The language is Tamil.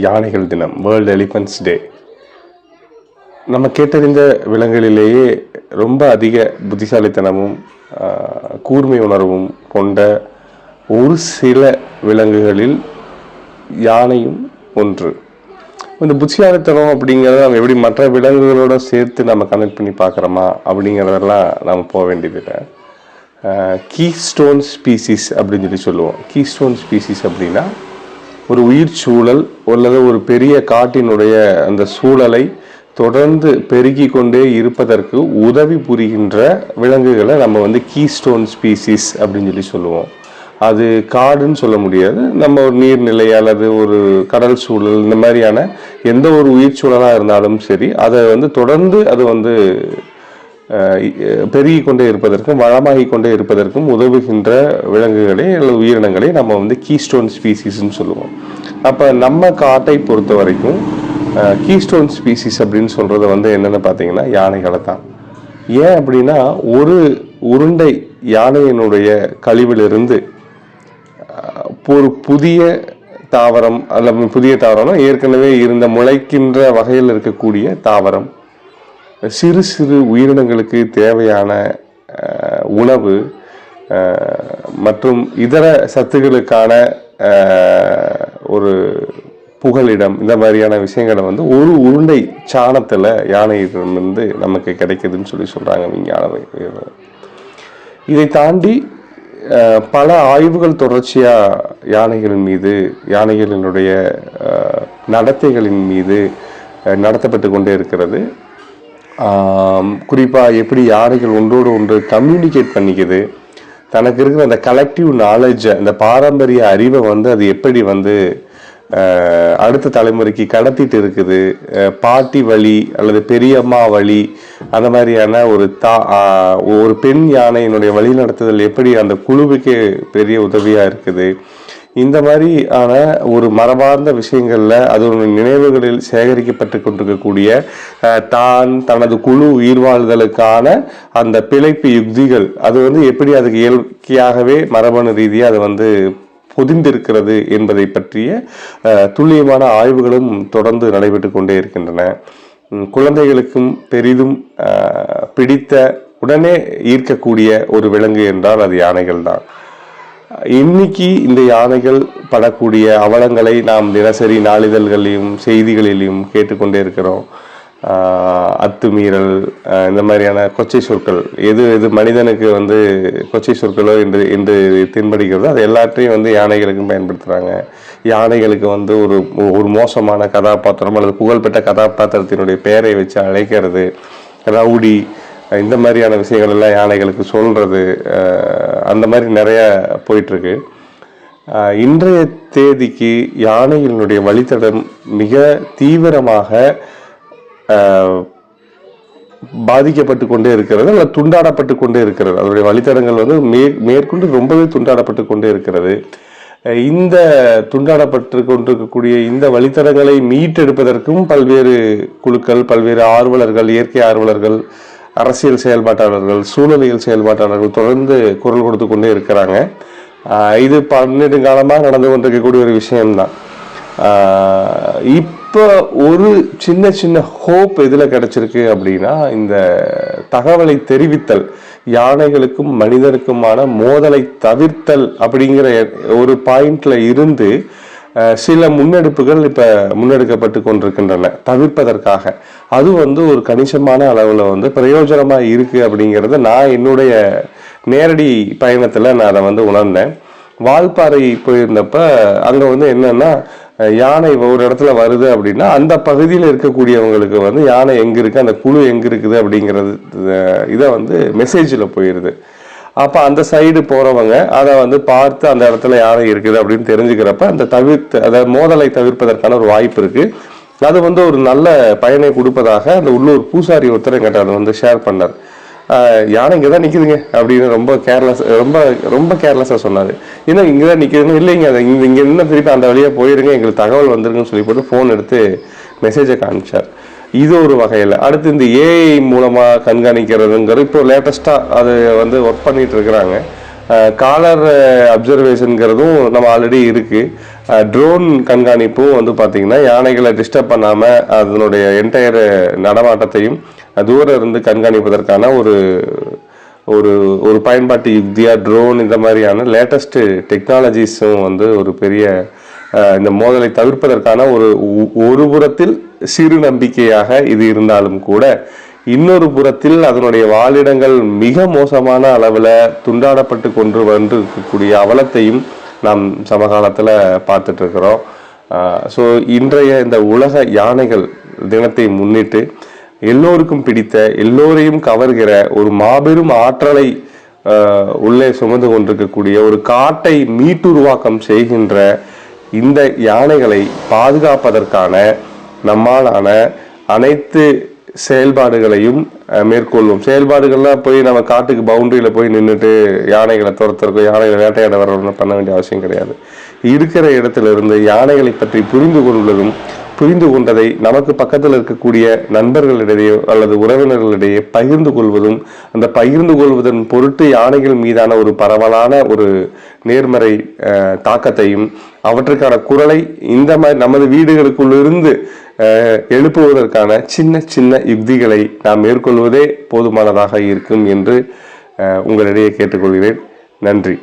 யானைகள் தினம் வேர்ல்டு எலிஃபண்ட்ஸ் டே நம்ம கேட்டறிந்த விலங்குகளிலேயே ரொம்ப அதிக புத்திசாலித்தனமும் கூர்மை உணர்வும் கொண்ட ஒரு சில விலங்குகளில் யானையும் ஒன்று. இந்த புத்திசாலித்தனம் அப்படிங்கிறத நம்ம எப்படி மற்ற விலங்குகளோட சேர்த்து நம்ம கனெக்ட் பண்ணி பார்க்குறோமா அப்படிங்கிறதெல்லாம் நம்ம போக வேண்டியதில்லை. கீ ஸ்டோன் ஸ்பீசிஸ் அப்படின்னு சொல்லி சொல்லுவோம். கீ ஸ்டோன் ஸ்பீசிஸ் அப்படின்னா ஒரு உயிர் சூழல் அல்லது ஒரு பெரிய காட்டினுடைய அந்த சூழலை தொடர்ந்து பெருகி கொண்டே இருப்பதற்கு உதவி புரிகின்ற விலங்குகளை நம்ம வந்து கீஸ்டோன் ஸ்பீசிஸ் அப்படின்னு சொல்லி சொல்லுவோம். அது காடுன்னு சொல்ல முடியாது. நம்ம ஒரு நீர்நிலை அல்லது ஒரு கடல் சூழல் இந்த மாதிரியான எந்த ஒரு உயிர் சூழலாக இருந்தாலும் சரி அதை வந்து தொடர்ந்து அது வந்து பெருகி கொண்டே இருப்பதற்கும் வளமாகி கொண்டே இருப்பதற்கும் உதவுகின்ற விலங்குகளை அல்லது உயிரினங்களை நம்ம வந்து கீஸ்டோன் ஸ்பீசிஸ்ன்னு சொல்லுவோம். அப்போ நம்ம காட்டை பொறுத்த வரைக்கும் கீஸ்டோன் ஸ்பீசிஸ் அப்படின்னு சொல்கிறது வந்து என்னென்னு பார்த்தீங்கன்னா யானைகளை தான். ஏன் அப்படின்னா ஒரு உருண்டை யானையினுடைய கழிவிலிருந்து ஒரு புதிய தாவரம் அல்ல புதிய தாவரம்னா ஏற்கனவே இருந்த முளைக்கின்ற வகையில் இருக்கக்கூடிய தாவரம். சிறு சிறு உயிரினங்களுக்கு தேவையான உணவு மற்றும் இதர சத்துக்களுக்கான ஒரு புகலிடம் இந்த மாதிரியான விஷயங்களை வந்து ஒரு உருண்டை சாணத்தில் யானையிடமிருந்து நமக்கு கிடைக்குதுன்னு சொல்லி சொல்கிறாங்க விஞ்ஞான இதை தாண்டி பல ஆய்வுகள் தொடர்ச்சியாக யானைகளின் மீது யானைகளினுடைய நடத்தைகளின் மீது நடத்தப்பட்டு கொண்டே இருக்கிறது. குறிப்பாக எப்படி யானைகள் ஒன்றோடு ஒன்று கம்யூனிகேட் பண்ணிக்குது. தனக்கு இருக்கிற அந்த கலெக்டிவ் நாலேஜை அந்த பாரம்பரிய அறிவை வந்து அது எப்படி வந்து அடுத்த தலைமுறைக்கு கடத்திட்டு இருக்குது. பாட்டி வழி அல்லது பெரியம்மா வழி அந்த மாதிரியான ஒரு தா ஒரு பெண் யானையினுடைய வழிநடத்துதல் எப்படி அந்த குழுவுக்கு பெரிய உதவியாக இருக்குது. இந்த மாதிரியான ஒரு மரபார்ந்த விஷயங்களில் அது நினைவுகளில் சேகரிக்கப்பட்டு கொண்டிருக்கக்கூடிய தான் தனது குழு உயிர் வாழ்தலுக்கான அந்த பிழைப்பு யுக்திகள் அது வந்து எப்படி அதுக்கு இயற்கையாகவே மரபணு ரீதியாக அது வந்து பொதிந்திருக்கிறது என்பதை பற்றிய துல்லியமான ஆய்வுகளும் தொடர்ந்து நடைபெற்று கொண்டே இருக்கின்றன. குழந்தைகளுக்கும் பெரிதும் பிடித்த உடனே ஈர்க்கக்கூடிய ஒரு விலங்கு என்றால் அது யானைகள் தான் இன்னைக்கு இந்த யானைகள் படக்கூடிய அவலங்களை நாம் தினசரி நாளிதழ்களிலும் செய்திகளிலும் கேட்டுக்கொண்டே இருக்கிறோம். அத்துமீறல் இந்த மாதிரியான கொச்சை சொற்கள். எது எது மனிதனுக்கு வந்து கொச்சை சொற்களோ என்று என்று தென்படுகிறதோ அது எல்லாத்தையும் வந்து யானைகளுக்கும் பயன்படுத்துகிறாங்க யானைகளுக்கு வந்து ஒரு ஒரு மோசமான கதாபாத்திரம் அல்லது புகழ்பெற்ற கதாபாத்திரத்தினுடைய பெயரை வச்சு அழைக்கிறது. ரவுடி இந்த மாதிரியான விஷயங்கள் எல்லாம் யானைகளுக்கு சொல்றது அந்த மாதிரி நிறைய போயிட்டுருக்கு. இன்றைய தேதிக்கு யானைகளினுடைய வழித்தடம் மிக தீவிரமாக பாதிக்கப்பட்டு கொண்டே இருக்கிறது அல்ல துண்டாடப்பட்டு கொண்டே இருக்கிறது. அதனுடைய வழித்தடங்கள் வந்து மே மேற்கொண்டு ரொம்பவே துண்டாடப்பட்டு கொண்டே இருக்கிறது. இந்த துண்டாடப்பட்டு கொண்டிருக்கக்கூடிய இந்த வழித்தடங்களை மீட்டெடுப்பதற்கும் பல்வேறு குழுக்கள் பல்வேறு ஆர்வலர்கள் இயற்கை ஆர்வலர்கள் அரசியல் செயல்பாட்டாளர்கள் சூழலியல் செயல்பாட்டாளர்கள் தொடர்ந்து குரல் கொடுத்து கொண்டே இருக்கிறாங்க. இது பன்னெண்டு காலமாக நடந்து கொண்டிருக்கக்கூடிய ஒரு விஷயம்தான். இப்போ ஒரு சின்ன சின்ன ஹோப் எதில் கிடைச்சிருக்கு அப்படின்னா இந்த தகவலை தெரிவித்தல் யானைகளுக்கும் மனிதனுக்குமான மோதலை தவிர்த்தல் அப்படிங்கிற ஒரு பாயிண்ட்ல இருந்து சில முன்னெடுப்புகள் இப்போ முன்னெடுக்கப்பட்டு கொண்டிருக்கின்றன. தவிர்ப்பதற்காக. அது வந்து ஒரு கணிசமான அளவில் வந்து பிரயோஜனமாக இருக்குது அப்படிங்கிறத நான் என்னுடைய நேரடி பயணத்தில் நான் அதை வந்து உணர்ந்தேன். வால்பாறை போயிருந்தப்ப அங்கே வந்து என்னன்னா யானை ஒரு இடத்துல வருது அப்படின்னா அந்த பகுதியில் இருக்கக்கூடியவங்களுக்கு வந்து யானை எங்கே இருக்குது அந்த குழு எங்கே இருக்குது அப்படிங்கிறது இதை வந்து மெசேஜில் போயிடுது அப்போ அந்த சைடு போகிறவங்க அதை வந்து பார்த்து அந்த இடத்துல யாரும் இருக்குது அப்படின்னு தெரிஞ்சுக்கிறப்ப அந்த தவிர்த்து அதாவது மோதலை தவிர்ப்பதற்கான ஒரு வாய்ப்பு இருக்குது அது வந்து ஒரு நல்ல பயனை கொடுப்பதாக அந்த உள்ளூர் பூசாரி ஒருத்தர் கேட்டார் அதை வந்து ஷேர் பண்ணார். யானை இங்கே தான் நிற்குதுங்க அப்படின்னு ரொம்ப கேர்லெஸ் ரொம்ப ரொம்ப கேர்லெஸ்ஸாக சொன்னார். ஏன்னா இங்கே தான் நிற்குதுன்னு இல்லைங்க அதை இங்கே இங்கே இன்னும் திருப்பி அந்த வழியாக போயிருங்க எங்களுக்கு தகவல் வந்துருங்கன்னு சொல்லி போட்டு ஃபோன் எடுத்து மெசேஜை காமிச்சார். இது ஒரு வகையில். அடுத்து இந்த ஏஐ மூலமாக கண்காணிக்கிறதுங்கிறது இப்போ லேட்டஸ்ட்டாக அது வந்து ஒர்க் பண்ணிட்டு இருக்கிறாங்க. காலர் அப்சர்வேஷனுங்கிறதும் நம்ம ஆல்ரெடி இருக்குது ட்ரோன் கண்காணிப்பும் வந்து பார்த்திங்கன்னா யானைகளை டிஸ்டர்ப் பண்ணாமல் அதனுடைய என்டையர் நடமாட்டத்தையும் தூரம் இருந்து கண்காணிப்பதற்கான ஒரு ஒரு ஒரு பயன்பாட்டு யுக்தியாக ட்ரோன் இந்த மாதிரியான லேட்டஸ்ட்டு டெக்னாலஜிஸும் வந்து ஒரு பெரிய இந்த மோதலை தவிர்ப்பதற்கான ஒரு ஒரு புறத்தில் சிறு நம்பிக்கையாக இது இருந்தாலும் கூட இன்னொரு புறத்தில் அதனுடைய வாழிடங்கள் மிக மோசமான அளவில் துண்டாடப்பட்டு கொண்டு வந்து இருக்கக்கூடிய அவலத்தையும் நாம் சமகாலத்தில் பார்த்துட்டு இருக்கிறோம் ஸோ இன்றைய இந்த உலக யானைகள் தினத்தை முன்னிட்டு எல்லோருக்கும் பிடித்த எல்லோரையும் கவர்கிற ஒரு மாபெரும் ஆற்றலை உள்ளே சுமந்து கொண்டிருக்கக்கூடிய ஒரு காட்டை மீட்டுருவாக்கம் செய்கின்ற இந்த யானைகளை பாதுகாப்பதற்கான நம்மாலான அனைத்து செயல்பாடுகளையும் மேற்கொள்வோம். செயல்பாடுகள்லாம் போய் நம்ம காட்டுக்கு பவுண்டரியில் போய் நின்றுட்டு யானைகளை துரத்துறக்கோ யானைகளை வேட்டையாட வரணும்னு பண்ண வேண்டிய அவசியம் கிடையாது. இருக்கிற இடத்துல இருந்து யானைகளை பற்றி புரிந்து கொள்வதும் புரிந்து கொண்டதை நமக்கு பக்கத்தில் இருக்கக்கூடிய நண்பர்களிடையே அல்லது உறவினர்களிடையே பகிர்ந்து கொள்வதும் அந்த பகிர்ந்து கொள்வதன் பொருட்டு யானைகள் மீதான ஒரு பரவலான ஒரு நேர்மறை தாக்கத்தையும் அவற்றுக்கான குரலை இந்த மாதிரி நமது வீடுகளுக்குள்ளிருந்து எழுப்புவதற்கான சின்ன சின்ன யுக்திகளை நாம் மேற்கொள்வதே போதுமானதாக இருக்கும் என்று உங்களிடையே கேட்டுக்கொள்கிறேன். நன்றி.